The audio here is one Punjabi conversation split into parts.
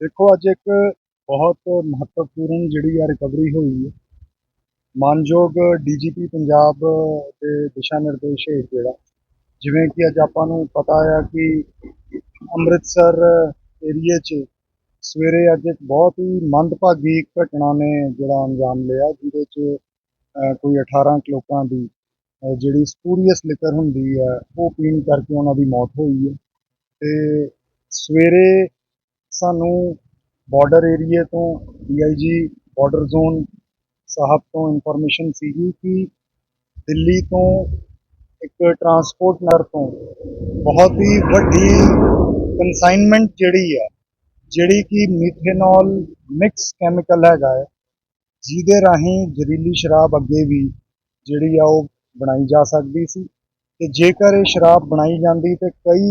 ਦੇਖੋ, ਅੱਜ ਇੱਕ ਬਹੁਤ ਮਹੱਤਵਪੂਰਨ ਜਿਹੜੀ ਆ ਰਿਕਵਰੀ ਹੋਈ ਹੈ। ਮਾਨਯੋਗ ਡੀਜੀਪੀ ਪੰਜਾਬ ਦੇ ਦਿਸ਼ਾ ਨਿਰਦੇਸ਼ ਹੇਠ ਜਿਹੜਾ, ਜਿਵੇਂ ਕਿ ਅੱਜ ਆਪਾਂ ਨੂੰ ਪਤਾ ਆ ਕਿ ਅੰਮ੍ਰਿਤਸਰ ਏਰੀਏ 'ਚ ਸਵੇਰੇ ਅੱਜ ਇੱਕ ਬਹੁਤ ਹੀ ਮੰਦਭਾਗੀ ਘਟਨਾ ਨੇ ਜਿਹੜਾ ਅੰਜਾਮ ਲਿਆ, ਜਿਹਦੇ 'ਚ ਕੋਈ 18 ਕੁ ਲੋਕਾਂ ਦੀ ਜਿਹੜੀ ਸਪੂਰੀਅਸ ਲਿਕਰ ਹੁੰਦੀ ਹੈ ਉਹ ਪੀਣ ਕਰਕੇ ਉਹਨਾਂ ਦੀ ਮੌਤ ਹੋਈ ਹੈ। ਤੇ ਸਵੇਰੇ ਸਾਨੂੰ ਬਾਰਡਰ ਏਰੀਏ ਤੋਂ ਡੀਆਈਜੀ ਬਾਰਡਰ ਜ਼ੋਨ ਸਾਹਿਬ ਤੋਂ ਇਨਫੋਰਮੇਸ਼ਨ ਸੀਗੀ ਕਿ ਦਿੱਲੀ ਤੋਂ ਇੱਕ ਟਰਾਂਸਪੋਰਟ ਨਰ ਤੋਂ ਬਹੁਤ ਹੀ ਵੱਡੀ ਕਨਸਾਈਨਮੈਂਟ ਜਿਹੜੀ ਆ, ਜਿਹੜੀ ਕਿ ਮੀਥੇਨੋਲ ਮਿਕਸ ਕੈਮੀਕਲ ਹੈਗਾ ਹੈ, ਜਿਹਦੇ ਰਾਹੀਂ ਜ਼ਹਿਰੀਲੀ ਸ਼ਰਾਬ ਅੱਗੇ ਵੀ ਜਿਹੜੀ ਆ ਉਹ ਬਣਾਈ ਜਾ ਸਕਦੀ ਸੀ ਤੇ ਜੇਕਰ ਇਹ ਸ਼ਰਾਬ ਬਣਾਈ ਜਾਂਦੀ ਤੇ ਕਈ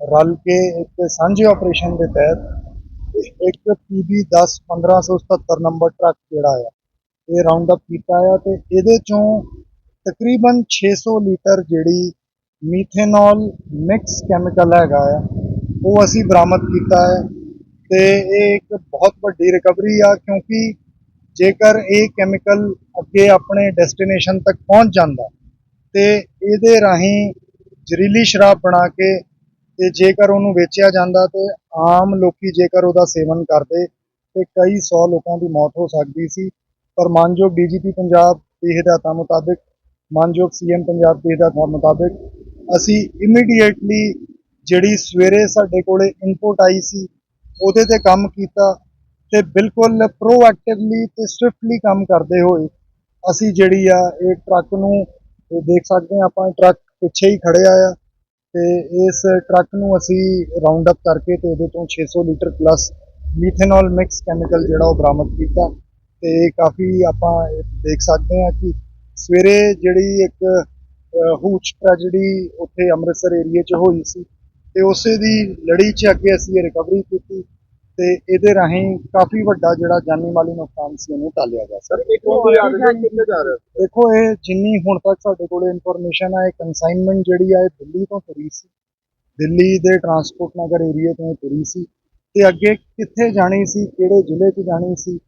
ਰਲ ਕੇ ਇੱਕ ਸਾਂਝੇ ਆਪਰੇਸ਼ਨ ਦੇ ਤਹਿਤ ਇੱਕ ਪੀਬੀ 10 1577 ਨੰਬਰ ਟਰੱਕ ਜਿਹੜਾ ਆ, ਇਹ ਰਾਉਂਡ ਅਪ ਕੀਤਾ ਆ ਤੇ ਇਹਦੇ ਚੋਂ ਤਕਰੀਬਨ 600 ਲੀਟਰ ਜਿਹੜੀ ਮੀਥੇਨੋਲ ਮਿਕਸ ਕੈਮੀਕਲ ਹੈਗਾ ਆ, ਉਹ ਅਸੀਂ ਬਰਾਮਦ ਕੀਤਾ ਹੈ ਤੇ ਇਹ ਇੱਕ ਬਹੁਤ ਵੱਡੀ ਰਿਕਵਰੀ ਆ ਕਿਉਂਕਿ ਜੇਕਰ ਇਹ ਕੈਮੀਕਲ ਅੱਗੇ ਆਪਣੇ ਡੈਸਟੀਨੇਸ਼ਨ ਤੱਕ ਪਹੁੰਚ ਜਾਂਦਾ ਤੇ ਇਹਦੇ ਰਾਹੀਂ ਜ਼ਹਿਰੀਲੀ ਸ਼ਰਾਬ ਬਣਾ ਕੇ ਤੇ ਜੇਕਰ ਉਹਨੂੰ ਵੇਚਿਆ ਜਾਂਦਾ ਤੇ ਆਮ ਲੋਕੀ ਜੇਕਰ ਉਹਦਾ ਸੇਵਨ ਕਰਦੇ ਤੇ ਕਈ 100 ਲੋਕਾਂ ਦੀ ਮੌਤ ਹੋ ਸਕਦੀ ਸੀ। ਪਰ ਮਾਨਯੋਗ ਡੀਜੀਪੀ ਪੰਜਾਬ ਦੀ ਹਦਾਇਤਾਂ ਮੁਤਾਬਿਕ, ਮਾਨਯੋਗ ਸੀਐਮ ਪੰਜਾਬ ਦੀ ਹਦਾਇਤਾਂ ਮੁਤਾਬਿਕ, ਅਸੀਂ ਇਮੀਡੀਏਟਲੀ ਜਿਹੜੀ ਸਵੇਰੇ ਸਾਡੇ ਕੋਲੇ ਇਨਪੁਟ ਆਈ ਸੀ, ਉਹਦੇ ਤੇ ਕੰਮ ਕੀਤਾ ਤੇ ਬਿਲਕੁਲ ਪ੍ਰੋਐਕਟਿਵਲੀ ਤੇ ਸਵਿਫਟਲੀ ਕੰਮ ਕਰਦੇ ਹੋਏ ਅਸੀਂ ਜਿਹੜੀ ਆ ਇਹ ਟਰੱਕ ਨੂੰ ਦੇਖ ਸਕਦੇ ਆ ਆਪਾਂ ਟਰੱਕ ਪਿੱਛੇ ਹੀ ਖੜਿਆ ਆ। ਤੇ ਇਸ ਟਰੱਕ ਨੂੰ ਅਸੀਂ ਰਾਉਂਡ ਅਪ ਕਰਕੇ ਤੇ ਉਹਦੇ ਤੋਂ 600 litre plus methanol mix chemical ਜਿਹੜਾ ਉਹ ਬਰਾਮਦ ਕੀਤਾ ਤੇ ਕਾਫੀ ਆਪਾਂ ਦੇਖ ਸਕਦੇ ਹਾਂ ਕਿ ਸਵੇਰੇ ਜਿਹੜੀ ਇੱਕ ਹੂਚ ਟ੍ਰੈਜੇਡੀ ਉੱਥੇ ਅੰਮ੍ਰਿਤਸਰ ਏਰੀਏ 'ਚ ਹੋਈ ਸੀ ਤੇ ਉਸੇ ਦੀ ਲੜੀ 'ਚ ਅੱਗੇ ਅਸੀਂ ਇਹ ਰਿਕਵਰੀ ਕੀਤੀ ਤੇ ਇਹਦੇ ਰਾਹੀਂ ਕਾਫੀ ਵੱਡਾ ਜਿਹੜਾ ਜਾਨੀ ਮਾਲੀ ਨੁਕਸਾਨ ਸੀ ਉਹਨੂੰ ਟਾਲਿਆ ਜਾ ਸਰ। ਇੱਕ ਹੋਰ ਆ ਰਿਹਾ ਕਿੱਥੇ ਜਾ ਰਿਹਾ ਦੇਖੋ ਇਹ ਜਿੰਨੀ ਹੁਣ ਤੱਕ ਸਾਡੇ ਕੋਲ ਇਨਫੋਰਮੇਸ਼ਨ ਹੈ ਕਨਸਾਈਨਮੈਂਟ ਜਿਹੜੀ ਆ ਇਹ ਦਿੱਲੀ ਤੋਂ ਤੁਰੀ ਸੀ। ਦਿੱਲੀ ਦੇ ਟਰਾਂਸਪੋਰਟ ਨਗਰ ਏਰੀਆ ਤੋਂ ਇਹ ਤੁਰੀ ਸੀ। ਤੇ ਅੱਗੇ ਕਿੱਥੇ ਜਾਣੀ ਸੀ ਕਿਹੜੇ ਜ਼ਿਲ੍ਹੇ 'ਚ ਜਾਣੀ ਸੀ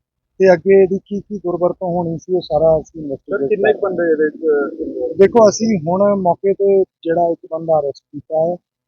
ਤੇ ਅੱਗੇ ਇਹਦੀ ਕੀ ਕੀ ਦੁਰਵਰਤੋਂ ਹੋਣੀ ਸੀ ਉਹ ਸਾਰਾ ਅਸੀਂ ਇਨਵੈਸਟੀਗੇਟ ਕਿੰਨੇ ਬੰਦੇ ਇਹਦੇ ਵਿੱਚ ਦੇਖੋ ਅਸੀਂ ਹੁਣ ਮੌਕੇ ਤੇ ਜਿਹੜਾ ਇੱਕ ਬੰਦਾ ਅਰੈਸਟ ਕੀਤਾ ਹੈ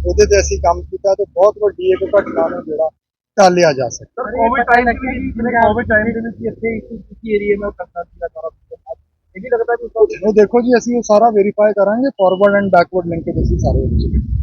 ਉਹਦੇ ਤੇ ਅਸੀਂ ਕੰਮ ਕੀਤਾ ਤੇ ਬਹੁਤ ਵੱਡੀ ਇੱਕ ਘਟਨਾ ਨੂੰ ਜਿਹੜਾ ਟਾਲਿਆ ਜਾ ਸਕੇ ਸਰ ਕੋਵਿਡ ਟਾਈਮ ਕਿ ਜਿਹਨੇ ਕੋਵਿਡ ਟਾਈਮ ਦੇ ਵਿੱਚ ਇੱਥੇ ਇਸ ਏਰੀਆ में ਕਰਨਾ ਸੀਗਾ ਸਾਰਾ ਇਹ ਵੀ ਲੱਗਦਾ ਕਿ ਉਹ ਦੇਖੋ ਜੀ ਅਸੀਂ ਉਹ ਸਾਰਾ ਵੈਰੀਫਾਈ ਕਰਾਂਗੇ ਫਾਰਵਰਡ ਐਂਡ ਬੈਕਵਰਡ ਲਿੰਕੇਜ ਅਸੀਂ ਸਾਰੇ ਵਿੱਚ